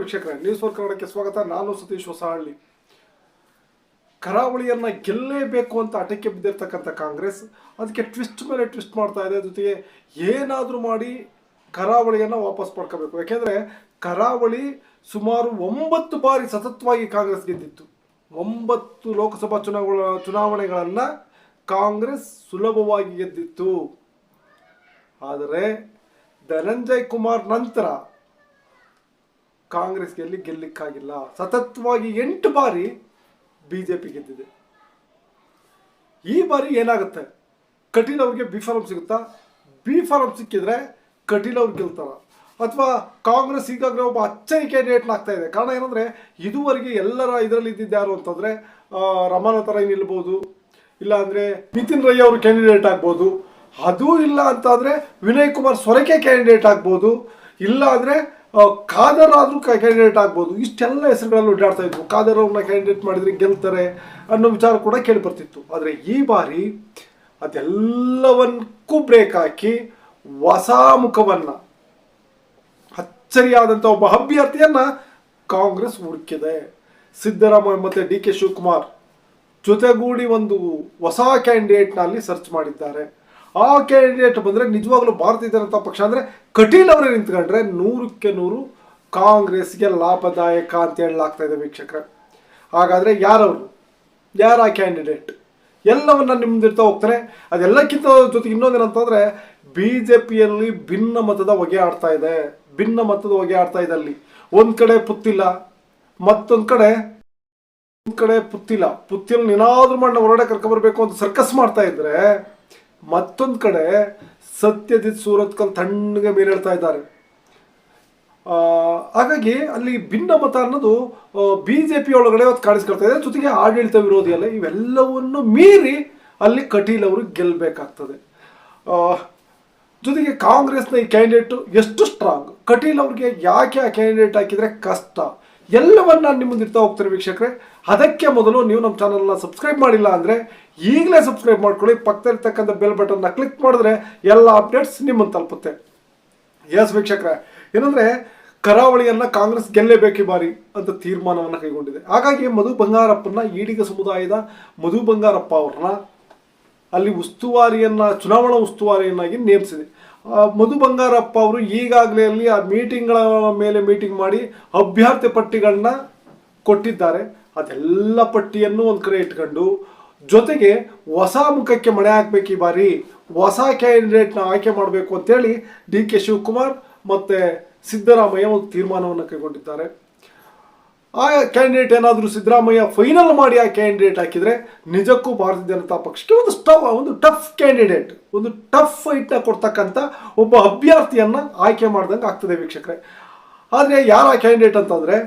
ವೀಕ್ಷಕರೇ news four ಕನ್ನಡಕ್ಕೆ ಸ್ವಾಗತ. ನಾನು ಸತೀಶ್ ಹೊಸಹಳ್ಳಿ ಕರಾವಳಿಯನ್ನ ಗೆಲ್ಲೇಬೇಕು ಅಂತ ಅಟಕ್ಕೆ ಬಿದ್ದಿರ್ತಕ್ಕಂಥ ಕಾಂಗ್ರೆಸ್, ಅದಕ್ಕೆ ಟ್ವಿಸ್ಟ್ ಮೇಲೆ ಟ್ವಿಸ್ಟ್ ಮಾಡ್ತಾ ಇದೆ. ಜೊತೆಗೆ ಏನಾದರೂ ಮಾಡಿ ಕರಾವಳಿಯನ್ನ ವಾಪಸ್ ಪಡ್ಕೋಬೇಕು. ಯಾಕೆಂದ್ರೆ ಕರಾವಳಿ ಸುಮಾರು ಒಂಬತ್ತು ಬಾರಿ ಸತತವಾಗಿ ಕಾಂಗ್ರೆಸ್ ಗೆದ್ದಿತ್ತು. ಒಂಬತ್ತು ಲೋಕಸಭಾ ಚುನಾವಣೆ ಚುನಾವಣೆಗಳನ್ನು ಕಾಂಗ್ರೆಸ್ ಸುಲಭವಾಗಿ ಗೆದ್ದಿತ್ತು. ಆದರೆ ಧನಂಜಯ್ ಕುಮಾರ್ ನಂತರ ಕಾಂಗ್ರೆಸ್ಗೆ ಗೆಲ್ಲಿ ಗೆಲ್ಲಿಕ್ಕಾಗಿಲ್ಲ. ಸತತವಾಗಿ ಎಂಟು ಬಾರಿ ಬಿಜೆಪಿ ಗೆದ್ದಿದೆ. ಈ ಬಾರಿ ಏನಾಗುತ್ತೆ? ಕಟೀಲ್ ಅವ್ರಿಗೆ ಬಿ ಫಾರಂ ಸಿಗುತ್ತಾ? ಬಿ ಫಾರಂ ಸಿಕ್ಕಿದ್ರೆ ಕಟೀಲ್ ಅವ್ರು ಗೆಲ್ತಾರ. ಅಥವಾ ಕಾಂಗ್ರೆಸ್ ಈಗಾಗಲೇ ಒಬ್ಬ ಅಚ್ಚರಿ ಕ್ಯಾಂಡಿಡೇಟ್ನ ಆಗ್ತಾ ಇದೆ. ಕಾರಣ ಏನಂದ್ರೆ, ಇದುವರೆಗೆ ಎಲ್ಲರ ಇದರಲ್ಲಿ ಇದ್ದಿದ್ದು ಯಾರು ಅಂತಂದ್ರೆ ರಮಾನಾಥ ರೈ ಇಲ್ಲ ಅಂದ್ರೆ ನಿತಿನ್ ರೈ ಅವರು ಕ್ಯಾಂಡಿಡೇಟ್ ಆಗ್ಬೋದು. ಅದು ಇಲ್ಲ ಅಂತಂದ್ರೆ ವಿನಯ್ ಕುಮಾರ್ ಸೊರಕೆ ಕ್ಯಾಂಡಿಡೇಟ್ ಆಗ್ಬೋದು. ಇಲ್ಲ ಅಂದ್ರೆ ಖಾದರ್ ಆದರೂ ಕ್ಯಾಂಡಿಡೇಟ್ ಆಗ್ಬೋದು. ಇಷ್ಟೆಲ್ಲ ಹೆಸರುಗಳಲ್ಲಿ ಓಡಾಡ್ತಾ ಇದ್ವು. ಖಾದರ್ ಅವ್ರನ್ನ ಕ್ಯಾಂಡಿಡೇಟ್ ಮಾಡಿದ್ರೆ ಗೆಲ್ತಾರೆ ಅನ್ನೋ ವಿಚಾರ ಕೂಡ ಕೇಳಿ ಬರ್ತಿತ್ತು ಆದರೆ ಈ ಬಾರಿ ಅದೆಲ್ಲವನ್ನಕ್ಕೂ ಬ್ರೇಕ್ ಹಾಕಿ ಹೊಸ ಮುಖವನ್ನು ಅಚ್ಚರಿಯಾದಂಥ ಒಬ್ಬ ಅಭ್ಯರ್ಥಿಯನ್ನು ಕಾಂಗ್ರೆಸ್ ಹುಡುಕಿದೆ. ಸಿದ್ದರಾಮಯ್ಯ ಮತ್ತು ಡಿ ಕೆ ಶಿವಕುಮಾರ್ ಜೊತೆಗೂಡಿ ಒಂದು ಹೊಸ ಕ್ಯಾಂಡಿಡೇಟ್ನಲ್ಲಿ ಸರ್ಚ್ ಮಾಡಿದ್ದಾರೆ. ಆ ಕ್ಯಾಂಡಿಡೇಟ್ ಬಂದರೆ ನಿಜವಾಗ್ಲೂ ಭಾರತೀಯ ಜನತಾ ಪಕ್ಷ ಅಂದರೆ ಕಟೀಲ್ ಅವರೇ ನಿಂತ್ಕೊಂಡ್ರೆ ನೂರಕ್ಕೆ ನೂರು ಕಾಂಗ್ರೆಸ್ಗೆ ಲಾಭದಾಯಕ ಅಂತ ಹೇಳಲಾಗ್ತಾ ಇದೆ ವೀಕ್ಷಕರೇ. ಹಾಗಾದರೆ ಯಾರವರು? ಯಾರ ಕ್ಯಾಂಡಿಡೇಟ್ ಎಲ್ಲವನ್ನ ನಿಮ್ದಿರ್ತಾ ಹೋಗ್ತಾರೆ. ಅದೆಲ್ಲಕ್ಕಿಂತ ಜೊತೆಗೆ ಇನ್ನೊಂದೇನಂತಂದ್ರೆ ಬಿ ಜೆ ಪಿಯಲ್ಲಿ ಭಿನ್ನ ಮತದ ಹೊಗೆ ಆಡ್ತಾ ಇದೆ. ಭಿನ್ನ ಮತದ ಹೊಗೆ ಆಡ್ತಾ ಇದೆ ಅಲ್ಲಿ. ಒಂದ್ ಕಡೆ ಪುತ್ತಿಲ್ಲ, ಮತ್ತೊಂದ್ ಕಡೆ ಒಂದ್ ಕಡೆ ಪುತ್ತಿಲ್ಲ. ಪುತ್ತಿಲ್ ಏನಾದ್ರೂ ಮಾಡಿ ಹೊರಡೆ ಹೊರಗಡೆ ಕರ್ಕೊಂಡ್ಬರ್ಬೇಕು ಅಂತ ಸರ್ಕಸ್ ಮಾಡ್ತಾ ಇದ್ರೆ ಮತ್ತೊಂದ್ ಕಡೆ ಸತ್ಯಜಿತ್ ಸೂರತ್ಕಲ್ ತಣ್ಣಗೆ ಮೇಲೇಳ್ತಾ ಇದ್ದಾರೆ. ಹಾಗಾಗಿ ಅಲ್ಲಿ ಭಿನ್ನ ಮತ ಅನ್ನೋದು ಬಿ ಜೆ ಪಿ ಒಳಗಡೆ ಇವತ್ತು ಕಾಣಿಸ್ಕೊಳ್ತಾ ಇದೆ. ಜೊತೆಗೆ ಆಡಳಿತ ವಿರೋಧಿ ಅಲ್ಲ, ಇವೆಲ್ಲವನ್ನು ಮೀರಿ ಅಲ್ಲಿ ಕಟೀಲ್ ಅವರು ಗೆಲ್ಲಬೇಕಾಗ್ತದೆ ಜೊತೆಗೆ ಕಾಂಗ್ರೆಸ್ನ ಈ ಕ್ಯಾಂಡಿಡೇಟ್ ಎಷ್ಟು ಸ್ಟ್ರಾಂಗ್? ಕಟೀಲ್ ಅವ್ರಿಗೆ ಯಾಕೆ ಆ ಕ್ಯಾಂಡಿಡೇಟ್ ಹಾಕಿದ್ರೆ ಕಷ್ಟ? ಎಲ್ಲವನ್ನ ನಾನು ನಿಮ್ಮ ಮುಂದಿರ್ತಾ ಹೋಗ್ತಾರೆ ವೀಕ್ಷಕರೇ. ಅದಕ್ಕೆ ಮೊದಲು ನೀವು ನಮ್ಮ ಚಾನಲ್ನ ಸಬ್ಸ್ಕ್ರೈಬ್ ಮಾಡಿಲ್ಲ ಅಂದರೆ ಈಗಲೇ ಸಬ್ಸ್ಕ್ರೈಬ್ ಮಾಡ್ಕೊಳ್ಳಿ. ಪಕ್ಕದಲ್ಲಿರ್ತಕ್ಕಂಥ ಬೆಲ್ ಬಟನ್ನ ಕ್ಲಿಕ್ ಮಾಡಿದ್ರೆ ಎಲ್ಲ ಅಪ್ಡೇಟ್ಸ್ ನಿಮ್ಮನ್ನು ತಲುಪುತ್ತೆ. ಎಸ್ ವೀಕ್ಷಕರೇ, ಏನಂದ್ರೆ ಕರಾವಳಿಯನ್ನ ಕಾಂಗ್ರೆಸ್ ಗೆಲ್ಲೇಬೇಕು ಬಾರಿ ಅಂತ ತೀರ್ಮಾನವನ್ನು ಕೈಗೊಂಡಿದೆ. ಹಾಗಾಗಿ ಮಧು ಬಂಗಾರಪ್ಪನ ಈಡಿಗ ಸಮುದಾಯದ ಮಧು ಬಂಗಾರಪ್ಪ ಅವ್ರನ್ನ ಅಲ್ಲಿ ಉಸ್ತುವಾರಿಯನ್ನ, ಚುನಾವಣಾ ಉಸ್ತುವಾರಿಯನ್ನಾಗಿ ನೇಮಿಸಿದೆ. ಮಧು ಬಂಗಾರಪ್ಪ ಅವರು ಈಗಾಗಲೇ ಅಲ್ಲಿ ಆ ಮೀಟಿಂಗ್ಗಳ ಮೇಲೆ ಮೀಟಿಂಗ್ ಮಾಡಿ ಅಭ್ಯರ್ಥಿ ಪಟ್ಟಿಗಳನ್ನ ಕೊಟ್ಟಿದ್ದಾರೆ. ಅದೆಲ್ಲ ಪಟ್ಟಿಯನ್ನು ಒಂದು ಕಡೆ ಇಟ್ಕೊಂಡು ಜೊತೆಗೆ ಹೊಸ ಮುಖಕ್ಕೆ ಮಣೆ ಹಾಕ್ಬೇಕು ಈ ಬಾರಿ. ಹೊಸ ಕ್ಯಾಂಡಿಡೇಟ್ನ ಆಯ್ಕೆ ಮಾಡಬೇಕು ಅಂತೇಳಿ ಡಿ ಕೆ ಶಿವಕುಮಾರ್ ಮತ್ತೆ ಸಿದ್ದರಾಮಯ್ಯ ಒಂದು ತೀರ್ಮಾನವನ್ನು ಕೈಗೊಂಡಿದ್ದಾರೆ. ಆ ಕ್ಯಾಂಡಿಡೇಟ್ ಏನಾದರೂ ಸಿದ್ದರಾಮಯ್ಯ ಫೈನಲ್ ಮಾಡಿ ಆ ಕ್ಯಾಂಡಿಡೇಟ್ ಹಾಕಿದರೆ ನಿಜಕ್ಕೂ ಭಾರತೀಯ ಜನತಾ ಪಕ್ಷಕ್ಕೆ ಒಂದು ಸ್ಟವ್ ಒಂದು ಟಫ್ ಕ್ಯಾಂಡಿಡೇಟ್ ಒಂದು ಟಫ್ ಫೈಟ್ನ ಕೊಡ್ತಕ್ಕಂಥ ಒಬ್ಬ ಅಭ್ಯರ್ಥಿಯನ್ನು ಆಯ್ಕೆ ಮಾಡ್ದಂಗೆ ಆಗ್ತದೆ ವೀಕ್ಷಕರೇ. ಆದರೆ ಯಾರ ಕ್ಯಾಂಡಿಡೇಟ್ ಅಂತಂದರೆ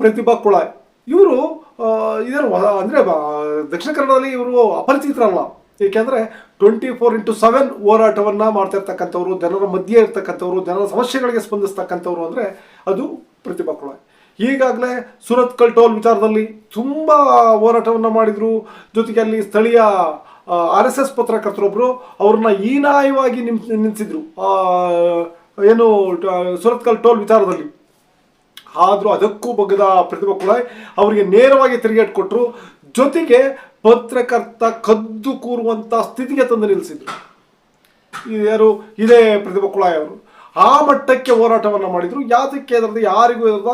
ಪ್ರತಿಭಾ ಕುಳಾಯ್. ಇವರು ಇದರ ಅಂದರೆ ದಕ್ಷಿಣ ಕನ್ನಡದಲ್ಲಿ ಇವರು ಅಪರಿಚಿತರಲ್ಲ. ಏಕೆಂದರೆ ಟ್ವೆಂಟಿ ಫೋರ್ ಇಂಟು ಸೆವೆನ್ ಹೋರಾಟವನ್ನು ಮಾಡ್ತಾ ಇರ್ತಕ್ಕಂಥವ್ರು, ಜನರ ಮಧ್ಯೆ ಇರ್ತಕ್ಕಂಥವ್ರು, ಜನರ ಸಮಸ್ಯೆಗಳಿಗೆ ಸ್ಪಂದಿಸ್ತಕ್ಕಂಥವ್ರು ಅಂದರೆ ಅದು ಪ್ರತಿಭಾ ಕುಳಾಯ್ ಈಗಾಗಲೇ ಸುರತ್ಕಲ್ ಟೋಲ್ ವಿಚಾರದಲ್ಲಿ ತುಂಬ ಹೋರಾಟವನ್ನು ಮಾಡಿದರು. ಜೊತೆಗೆ ಅಲ್ಲಿ ಸ್ಥಳೀಯ ಆರ್ ಎಸ್ ಎಸ್ ಪತ್ರಕರ್ತರೊಬ್ಬರು ಅವ್ರನ್ನ ಹೀನಾಯವಾಗಿ ನಿಮ್ ನಿಲ್ಲಿಸಿದ್ರು ಏನು ಸುರತ್ಕಲ್ ಟೋಲ್ ವಿಚಾರದಲ್ಲಿ. ಆದರೂ ಅದಕ್ಕೂ ಬಗ್ಗದ ಪ್ರತಿಭಾ ಕುಳಾಯ್ ಅವರಿಗೆ ನೇರವಾಗಿ ತಿರುಗೇಟ್ ಕೊಟ್ಟರು ಜೊತೆಗೆ ಪತ್ರಕರ್ತ ಕದ್ದು ಕೂರುವಂಥ ಸ್ಥಿತಿಗೆ ತಂದು ನಿಲ್ಲಿಸಿದ್ರು. ಯಾರು? ಇದೇ ಪ್ರತಿಭಾ ಕುಳಾಯ್ ಅವರು. ಆ ಮಟ್ಟಕ್ಕೆ ಹೋರಾಟವನ್ನು ಮಾಡಿದರು. ಯಾತಕ್ಕೆ ಅದರದ್ದು ಯಾರಿಗೂ ಇರದ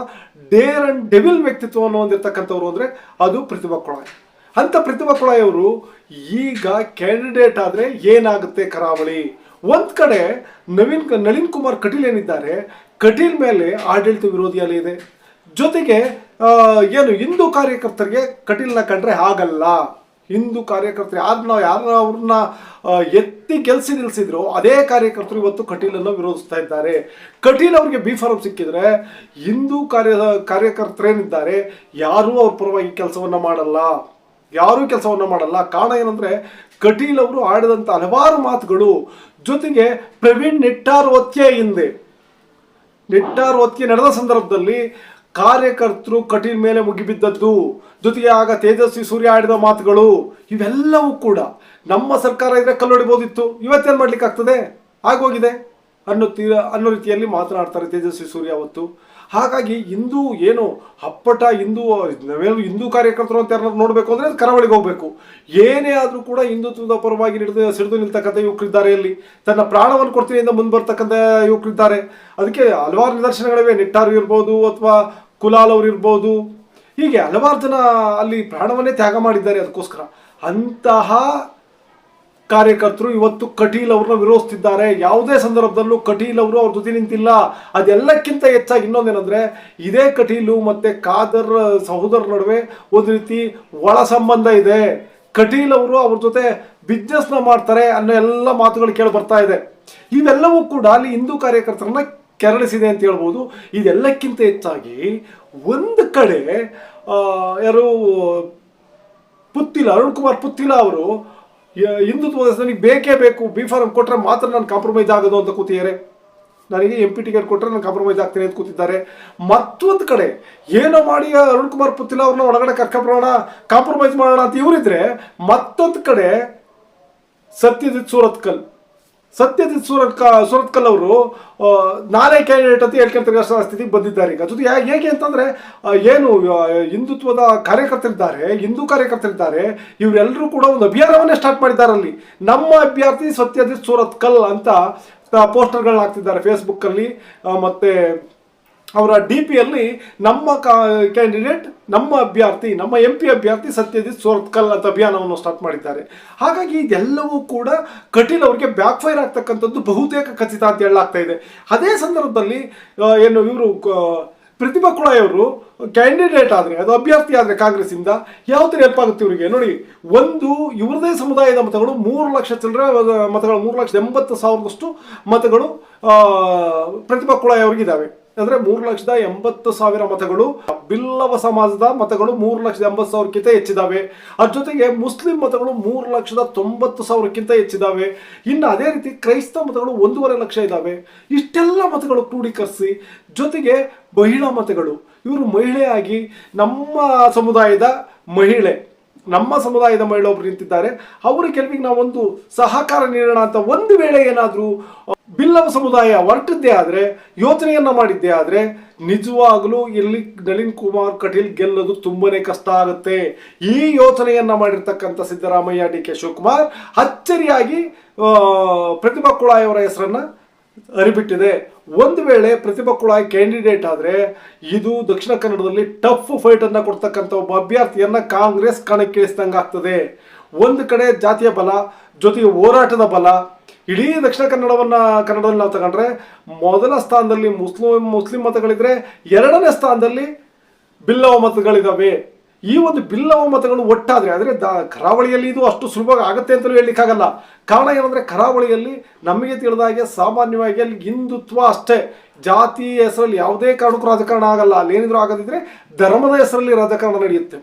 ಡೇರ್ ಆ್ಯಂಡ್ ಡೆವಿಲ್ ವ್ಯಕ್ತಿತ್ವವನ್ನು ಹೊಂದಿರತಕ್ಕಂಥವ್ರು ಅಂದರೆ ಅದು ಪ್ರತಿಭಾ ಕುಳಾಯ್. ಅಂಥ ಪ್ರತಿಭಾ ಕುಳಾಯ್ ಅವರು, ಈಗ ಕ್ಯಾಂಡಿಡೇಟ್ ಆದರೆ ಏನಾಗುತ್ತೆ ಕರಾವಳಿ? ಒಂದು ಕಡೆ ನವೀನ್ ನಳಿನ್ ಕುಮಾರ್ ಕಟೀಲ್ ಏನಿದ್ದಾರೆ ಕಟೀಲ್ ಮೇಲೆ ಆಡಳಿತ ವಿರೋಧಿ ಅಲೆ ಇದೆ. ಜೊತೆಗೆ ಏನು ಹಿಂದೂ ಕಾರ್ಯಕರ್ತರಿಗೆ ಕಟೀಲ್ನ ಕಂಡ್ರೆ ಆಗಲ್ಲ ಹಿಂದೂ ಕಾರ್ಯಕರ್ತರು ಯಾರನ್ನ ಯಾರನ್ನ ಅವ್ರನ್ನ ಎತ್ತಿ ಗೆಲ್ಸಿ ನಿಲ್ಸಿದ್ರು ಅದೇ ಕಾರ್ಯಕರ್ತರು ಇವತ್ತು ಕಟೀಲನ್ನು ವಿರೋಧಿಸ್ತಾ ಇದ್ದಾರೆ. ಕಟೀಲ್ ಅವ್ರಿಗೆ ಬಿ ಫಾರಂ ಸಿಕ್ಕಿದ್ರೆ ಹಿಂದೂ ಕಾರ್ಯ ಕಾರ್ಯಕರ್ತರೇನಿದ್ದಾರೆ, ಯಾರೂ ಅವ್ರ ಪರವಾಗಿ ಕೆಲಸವನ್ನ ಮಾಡಲ್ಲ. ಯಾರೂ ಕೆಲಸವನ್ನ ಮಾಡಲ್ಲ. ಕಾರಣ ಏನಂದ್ರೆ, ಕಟೀಲ್ ಅವರು ಆಡಿದಂಥ ಹಲವಾರು ಮಾತುಗಳು ಜೊತೆಗೆ ಪ್ರವೀಣ್ ನಿಟ್ಟಾರ್ ಒತ್ತೆ ಹಿಂದೆ. ನಿಟ್ಟಾರ್ ಒತ್ತಿಗೆ ನಡೆದ ಸಂದರ್ಭದಲ್ಲಿ ಕಾರ್ಯಕರ್ತರು ಕಟೀಲ್ ಮೇಲೆ ಮುಗಿಬಿದ್ದದ್ದು ಜೊತೆಗೆ ಆಗ ತೇಜಸ್ವಿ ಸೂರ್ಯ ಆಡಿದ ಮಾತುಗಳು, ಇವೆಲ್ಲವೂ ಕೂಡ ನಮ್ಮ ಸರ್ಕಾರ ಇದ್ರೆ ಕಲ್ಲೊಡಿಬೋದಿತ್ತು. ಇವತ್ತೇನು ಮಾಡ್ಲಿಕ್ಕೆ ಆಗ್ತದೆ ಆಗೋಗಿದೆ ಅನ್ನೋ ತೀರ ಅನ್ನೋ ರೀತಿಯಲ್ಲಿ ಮಾತನಾಡ್ತಾರೆ ತೇಜಸ್ವಿ ಸೂರ್ಯ ಅವತ್ತು. ಹಾಗಾಗಿ ಹಿಂದೂ ಏನು ಅಪ್ಪಟ ಹಿಂದೂ ನಾವೇನು ಹಿಂದೂ ಕಾರ್ಯಕರ್ತರು ಅಂತ ಯಾರು ನೋಡಬೇಕು ಅಂದರೆ ಕರಾವಳಿಗೆ ಹೋಗಬೇಕು. ಏನೇ ಆದರೂ ಕೂಡ ಹಿಂದುತ್ವದ ಪರವಾಗಿ ಹಿಡಿದು ಸಿಡಿದು ನಿಲ್ತಕ್ಕಂಥ ಯುವಕರಿದ್ದಾರೆ ಇಲ್ಲಿ. ತನ್ನ ಪ್ರಾಣವನ್ನು ಕೊಡ್ತೀನಿ ಅಂತ ಮುಂದೆ ಬರ್ತಕ್ಕಂಥ ಯುವಕರಿದ್ದಾರೆ ಅದಕ್ಕೆ ಹಲವಾರು ನಿದರ್ಶನಗಳಿವೆ. ನಿಟ್ಟಾರು ಇರ್ಬೋದು ಅಥವಾ ಕುಲಾಲ್ ಅವ್ರು ಇರ್ಬೋದು. ಹೀಗೆ ಹಲವಾರು ಜನ ಅಲ್ಲಿ ಪ್ರಾಣವನ್ನೇ ತ್ಯಾಗ ಮಾಡಿದ್ದಾರೆ ಅದಕ್ಕೋಸ್ಕರ. ಅಂತಹ ಕಾರ್ಯಕರ್ತರು ಇವತ್ತು ಕಟೀಲ್ ಅವ್ರನ್ನ ವಿರೋಧಿಸ್ತಿದ್ದಾರೆ. ಯಾವುದೇ ಸಂದರ್ಭದಲ್ಲೂ ಕಟೀಲ್ ಅವರು ಅವ್ರ ಜೊತೆ ನಿಂತಿಲ್ಲ. ಅದೆಲ್ಲಕ್ಕಿಂತ ಹೆಚ್ಚಾಗಿ ಇನ್ನೊಂದೇನೆಂದರೆ, ಇದೇ ಕಟೀಲು ಮತ್ತೆ ಖಾದರ್ ಸಹೋದರ ನಡುವೆ ಒಂದು ರೀತಿ ಒಳ ಸಂಬಂಧ ಇದೆ. ಕಟೀಲ್ ಅವರು ಅವ್ರ ಜೊತೆ ಬಿಸ್ನೆಸ್ನ ಮಾಡ್ತಾರೆ ಅನ್ನೋ ಎಲ್ಲ ಮಾತುಗಳು ಕೇಳಿ ಬರ್ತಾ ಇದೆ. ಇವೆಲ್ಲವೂ ಕೂಡ ಅಲ್ಲಿ ಹಿಂದೂ ಕಾರ್ಯಕರ್ತರನ್ನ ಕೆರಳಿಸಿದೆ ಅಂತ ಹೇಳ್ಬೋದು. ಇದೆಲ್ಲಕ್ಕಿಂತ ಹೆಚ್ಚಾಗಿ ಒಂದು ಕಡೆ ಯಾರು ಪುತ್ತಿಲ, ಅರುಣ್ ಕುಮಾರ್ ಪುತ್ತಿಲ ಅವರು ಹಿಂದುತ್ವದ ನನಗೆ ಬೇಕೇ ಬೇಕು. ಬಿ ಫಾರ್ಮ್ ಕೊಟ್ಟರೆ ಮಾತ್ರ ನಾನು ಕಾಂಪ್ರಮೈಸ್ ಆಗೋದು ಅಂತ ಕೂತಿದ್ದಾರೆ. ನನಗೆ ಎಂ ಪಿ ಟಿಕೆಟ್ ಕೊಟ್ಟರೆ ನಾನು ಕಾಂಪ್ರಮೈಸ್ ಆಗ್ತೀನಿ ಅಂತ ಕೂತಿದ್ದಾರೆ. ಮತ್ತೊಂದು ಕಡೆ ಏನೋ ಮಾಡಿ ಅರುಣ್ ಕುಮಾರ್ ಪುತ್ತಿಲ್ಲ ಅವ್ರನ್ನ ಒಳಗಡೆ ಕರ್ಕೊಂಡ್ಬರೋಣ ಕಾಂಪ್ರಮೈಸ್ ಮಾಡೋಣ ಅಂತ ಇವರಿದ್ರೆ ಮತ್ತೊಂದು ಕಡೆ ಸತ್ಯಜಿತ್ ಸೂರತ್ಕಲ್ ಸತ್ಯಜಿತ್ ಸೂರತ್ ಸೂರತ್ಕಲ್ ಅವರು ನಾನೇ ಕ್ಯಾಂಡಿಡೇಟ್ ಅಂತ ಹೇಳ್ಕೊಂತ ಸ್ಥಿತಿಗೆ ಬಂದಿದ್ದಾರೆ. ಈಗ ಜೊತೆ ಹೇಗೆ ಅಂತಂದ್ರೆ ಏನು ಹಿಂದುತ್ವದ ಕಾರ್ಯಕರ್ತರಿದ್ದಾರೆ, ಹಿಂದೂ ಕಾರ್ಯಕರ್ತರಿದ್ದಾರೆ ಇವರೆಲ್ಲರೂ ಕೂಡ ಒಂದು ಅಭಿಯಾನವನ್ನೇ ಸ್ಟಾರ್ಟ್ ಮಾಡಿದ್ದಾರೆ ಅಲ್ಲಿ. ನಮ್ಮ ಅಭ್ಯರ್ಥಿ ಸತ್ಯಜಿತ್ ಸೂರತ್ಕಲ್ ಅಂತ ಪೋಸ್ಟರ್ಗಳನ್ನ ಹಾಕ್ತಿದ್ದಾರೆ ಫೇಸ್ಬುಕ್ಕಲ್ಲಿ ಮತ್ತೆ ಅವರ ಡಿ ಪಿಯಲ್ಲಿ ನಮ್ಮ ಕ್ಯಾಂಡಿಡೇಟ್ ನಮ್ಮ ಅಭ್ಯರ್ಥಿ, ನಮ್ಮ ಎಂ ಪಿ ಅಭ್ಯರ್ಥಿ ಸತ್ಯಜಿತ್ ಸೋರ್ತ್ಕಲ್ ಅಂತ ಅಭಿಯಾನವನ್ನು ಸ್ಟಾರ್ಟ್ ಮಾಡಿದ್ದಾರೆ. ಹಾಗಾಗಿ ಇದೆಲ್ಲವೂ ಕೂಡ ಕಟೀಲ್ ಅವರಿಗೆ ಬ್ಯಾಕ್ ಫೈರ್ ಆಗ್ತಕ್ಕಂಥದ್ದು ಬಹುತೇಕ ಖಚಿತ ಅಂತ ಹೇಳಲಾಗ್ತಾ ಇದೆ. ಅದೇ ಸಂದರ್ಭದಲ್ಲಿ ಏನು ಇವರು ಪ್ರತಿಭಾ ಕುಳಾಯ್ ಅವರು ಕ್ಯಾಂಡಿಡೇಟ್ ಆದರೆ, ಅದು ಅಭ್ಯರ್ಥಿ ಆದರೆ ಕಾಂಗ್ರೆಸ್ಸಿಂದ ಯಾವ ಥರ ಹೆಲ್ಪ್ ಆಗುತ್ತೆ ಇವರಿಗೆ? ನೋಡಿ, ಒಂದು, ಇವ್ರದೇ ಸಮುದಾಯದ ಮತಗಳು ಮೂರು ಲಕ್ಷ ಚಿಲ್ಲರೆ ಮತಗಳು ಮೂರು ಲಕ್ಷದ ಎಂಬತ್ತು ಸಾವಿರದಷ್ಟು ಮತಗಳು ಪ್ರತಿಭಾ ಕುಳಾಯ್ ಅವ್ರಿಗಿದ್ದಾವೆ ಅಂದ್ರೆ ಮೂರು ಲಕ್ಷದ ಎಂಬತ್ತು ಸಾವಿರ ಮತಗಳು ಬಿಲ್ಲವ ಸಮಾಜದ ಮತಗಳು ಮೂರು ಲಕ್ಷದ ಎಂಬತ್ತು ಸಾವಿರಕ್ಕಿಂತ ಹೆಚ್ಚಿದಾವೆ. ಅದ್ರ ಜೊತೆಗೆ ಮುಸ್ಲಿಂ ಮತಗಳು ಮೂರು ಲಕ್ಷದ ತೊಂಬತ್ತು ಸಾವಿರಕ್ಕಿಂತ ಹೆಚ್ಚಿದಾವೆ. ಇನ್ನು ಅದೇ ರೀತಿ ಕ್ರೈಸ್ತ ಮತಗಳು ಒಂದೂವರೆ ಲಕ್ಷ ಇದ್ದಾವೆ ಇಷ್ಟೆಲ್ಲ ಮತಗಳು ಕ್ರೋಢೀಕರಿಸಿ ಜೊತೆಗೆ ಮಹಿಳಾ ಮತಗಳು. ಇವರು ಮಹಿಳೆಯಾಗಿ ನಮ್ಮ ಸಮುದಾಯದ ಮಹಿಳೆ. ನಮ್ಮ ಸಮುದಾಯದ ಮಹಿಳೆಯೊಬ್ಬರು ನಿಂತಿದ್ದಾರೆ. ಅವರ ನಾವು ನಾವೊಂದು ಸಹಕಾರ ನೀಡೋಣ ಅಂತ ಒಂದು ವೇಳೆ ಏನಾದರೂ ಬಿಲ್ಲವ ಸಮುದಾಯ ಹೊರಟಿದ್ದೇ ಆದರೆ, ಯೋಚನೆಯನ್ನು ಮಾಡಿದ್ದೇ ಆದರೆ, ನಿಜವಾಗಲೂ ಇಲ್ಲಿ ನಳಿನ್ ಕುಮಾರ್ ಕಟೀಲ್ ಗೆಲ್ಲೋದು ತುಂಬನೇ ಕಷ್ಟ ಆಗುತ್ತೆ. ಈ ಯೋಚನೆಯನ್ನು ಮಾಡಿರ್ತಕ್ಕಂಥ ಸಿದ್ದರಾಮಯ್ಯ, ಡಿ ಕೆ ಶಿವಕುಮಾರ್ ಅಚ್ಚರಿಯಾಗಿ ಪ್ರತಿಭಾ ಕುಳಾಯವರ ಹೆಸರನ್ನ ಅರಿಬಿಟ್ಟಿದೆ. ಒಂದು ವೇಳೆ ಪ್ರತಿಭಾ ಕುಳಾಯ್ ಕ್ಯಾಂಡಿಡೇಟ್ ಆದರೆ, ಇದು ದಕ್ಷಿಣ ಕನ್ನಡದಲ್ಲಿ ಟಫ್ ಫೈಟ್ ಅನ್ನು ಕೊಡ್ತಕ್ಕಂಥ ಒಬ್ಬ ಅಭ್ಯರ್ಥಿಯನ್ನು ಕಾಂಗ್ರೆಸ್ ಕಣಕ್ಕಿಳಿಸಿದಂಗೆ ಆಗ್ತದೆ. ಒಂದು ಕಡೆ ಜಾತಿಯ ಬಲ, ಜೊತೆಗೆ ಹೋರಾಟದ ಬಲ. ಇಡೀ ದಕ್ಷಿಣ ಕನ್ನಡವನ್ನು, ಕನ್ನಡದಲ್ಲಿ ನಾವು ತಗೊಂಡ್ರೆ, ಮೊದಲ ಸ್ಥಾನದಲ್ಲಿ ಮುಸ್ಲಿಂ ಮುಸ್ಲಿಂ ಮತಗಳಿದ್ರೆ ಎರಡನೇ ಸ್ಥಾನದಲ್ಲಿ ಬಿಲ್ಲವ ಮತಗಳಿದಾವೆ. ಈ ಒಂದು ಬಿಲ್ಲವ ಮತಗಳು ಒಟ್ಟಾದರೆ, ಅಂದರೆ ದ ಕರಾವಳಿಯಲ್ಲಿ ಇದು ಅಷ್ಟು ಸುಲಭವಾಗಿ ಆಗುತ್ತೆ ಅಂತಲೂ ಹೇಳಲಿಕ್ಕಾಗಲ್ಲ. ಕಾರಣ ಏನಂದರೆ, ಕರಾವಳಿಯಲ್ಲಿ ನಮಗೆ ತಿಳಿದ ಹಾಗೆ ಸಾಮಾನ್ಯವಾಗಿ ಅಲ್ಲಿ ಹಿಂದುತ್ವ ಅಷ್ಟೇ. ಜಾತಿ ಹೆಸರಲ್ಲಿ ಯಾವುದೇ ಕಾರಣಕ್ಕೂ ರಾಜಕಾರಣ ಆಗಲ್ಲ. ಅಲ್ಲಿ ಏನಿದ್ರು ಆಗದಿದ್ರೆ ಧರ್ಮದ ಹೆಸರಲ್ಲಿ ರಾಜಕಾರಣ ನಡೆಯುತ್ತೆ.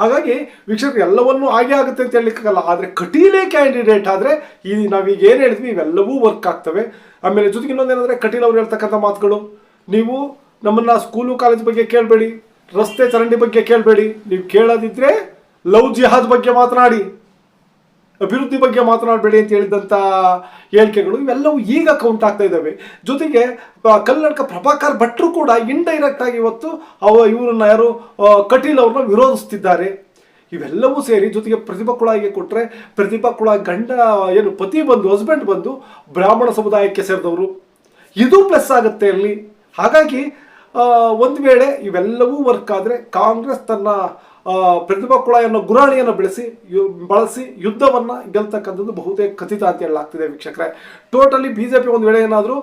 ಹಾಗಾಗಿ ವೀಕ್ಷಕರು, ಎಲ್ಲವನ್ನೂ ಹಾಗೆ ಆಗುತ್ತೆ ಅಂತ ಹೇಳಲಿಕ್ಕಾಗಲ್ಲ. ಆದರೆ ಕಟೀಲೇ ಕ್ಯಾಂಡಿಡೇಟ್ ಆದರೆ ಈ ನಾವೀಗ ಏನು ಹೇಳ್ತೀವಿ, ಇವೆಲ್ಲವೂ ವರ್ಕ್ ಆಗ್ತವೆ. ಆಮೇಲೆ ಜೊತೆಗೆ ಇನ್ನೊಂದೇನೆಂದರೆ, ಕಟೀಲ್ ಅವ್ರು ಹೇಳ್ತಕ್ಕಂಥ ಮಾತುಗಳು, ನೀವು ನಮ್ಮನ್ನು ಸ್ಕೂಲು ಕಾಲೇಜ್ ಬಗ್ಗೆ ಕೇಳಬೇಡಿ. ರಸ್ತೆ ಚರಂಡಿ ಬಗ್ಗೆ ಕೇಳಬೇಡಿ. ನೀವು ಕೇಳೋದಿದ್ರೆ ಲವ್ ಜಿಹಾದ್ ಬಗ್ಗೆ ಮಾತನಾಡಿ. ಅಭಿವೃದ್ಧಿ ಬಗ್ಗೆ ಮಾತನಾಡಬೇಡಿ ಅಂತ ಹೇಳಿದಂಥ ಹೇಳಿಕೆಗಳು ಇವೆಲ್ಲವೂ ಈಗ ಕೌಂಟ್ ಆಗ್ತಾ ಇದ್ದಾವೆ. ಜೊತೆಗೆ ಆ, ಕಲ್ಲಡ್ಕ ಪ್ರಭಾಕರ್ ಭಟ್ರು ಕೂಡ ಇಂಡೈರೆಕ್ಟ್ ಆಗಿ ಇವತ್ತು ಅವ ಇವರನ್ನ ಯಾರು ಕಟೀಲ್ ಅವ್ರನ್ನ ವಿರೋಧಿಸ್ತಿದ್ದಾರೆ. ಇವೆಲ್ಲವೂ ಸೇರಿ ಜೊತೆಗೆ ಪ್ರತಿಭಾ ಕೊಟ್ಟರೆ ಪ್ರತಿಭಾ ಕುಳ ಗಂಡ ಏನು ಪತಿ ಬಂದು ಹಸ್ಬೆಂಡ್ ಬಂದು ಬ್ರಾಹ್ಮಣ ಸಮುದಾಯಕ್ಕೆ ಸೇರಿದವರು. ಇದು ಪ್ಲಸ್ ಆಗುತ್ತೆ ಅಲ್ಲಿ. ಹಾಗಾಗಿ ಒಂದು ವೇಳೆ ಇವೆಲ್ಲವೂ ವರ್ಕ್ ಆದರೆ ಕಾಂಗ್ರೆಸ್ ತನ್ನ ಪ್ರತಿಭಾ ಕುಳ ಅನ್ನೋ ಗುರಾಣಿಯನ್ನು ಬೆಳೆಸಿ, ಯು, ಬಳಸಿ ಯುದ್ಧವನ್ನು ಗೆಲ್ತಕ್ಕಂಥದ್ದು ಬಹುತೇಕ ಖಚಿತ ಅಂತ ಹೇಳಲಾಗ್ತಿದೆ ವೀಕ್ಷಕರೇ. ಟೋಟಲಿ ಬಿ ಜೆ ಪಿ ಒಂದು ವೇಳೆ ಏನಾದರೂ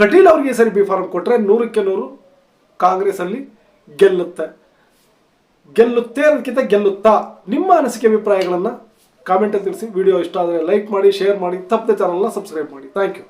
ಕಟೀಲ್ ಅವರಿಗೆ ಸರಿ ಬಿ ಫಾರ್ಮ್ ಕೊಟ್ಟರೆ ನೂರಕ್ಕೆ ನೂರು ಕಾಂಗ್ರೆಸ್ಸಲ್ಲಿ ಗೆಲ್ಲುತ್ತೆ. ಗೆಲ್ಲುತ್ತೆ ಅನ್ನೋಕ್ಕಿಂತ ಗೆಲ್ಲುತ್ತಾ? ನಿಮ್ಮ ಅನಿಸಿಕೆ ಅಭಿಪ್ರಾಯಗಳನ್ನು ಕಾಮೆಂಟಲ್ಲಿ ತಿಳಿಸಿ. ವಿಡಿಯೋ ಇಷ್ಟ ಆದರೆ ಲೈಕ್ ಮಾಡಿ ಶೇರ್ ಮಾಡಿ, ತಪ್ಪದೆ ಚಾನಲ್ನ ಸಬ್ಸ್ಕ್ರೈಬ್ ಮಾಡಿ. Thank you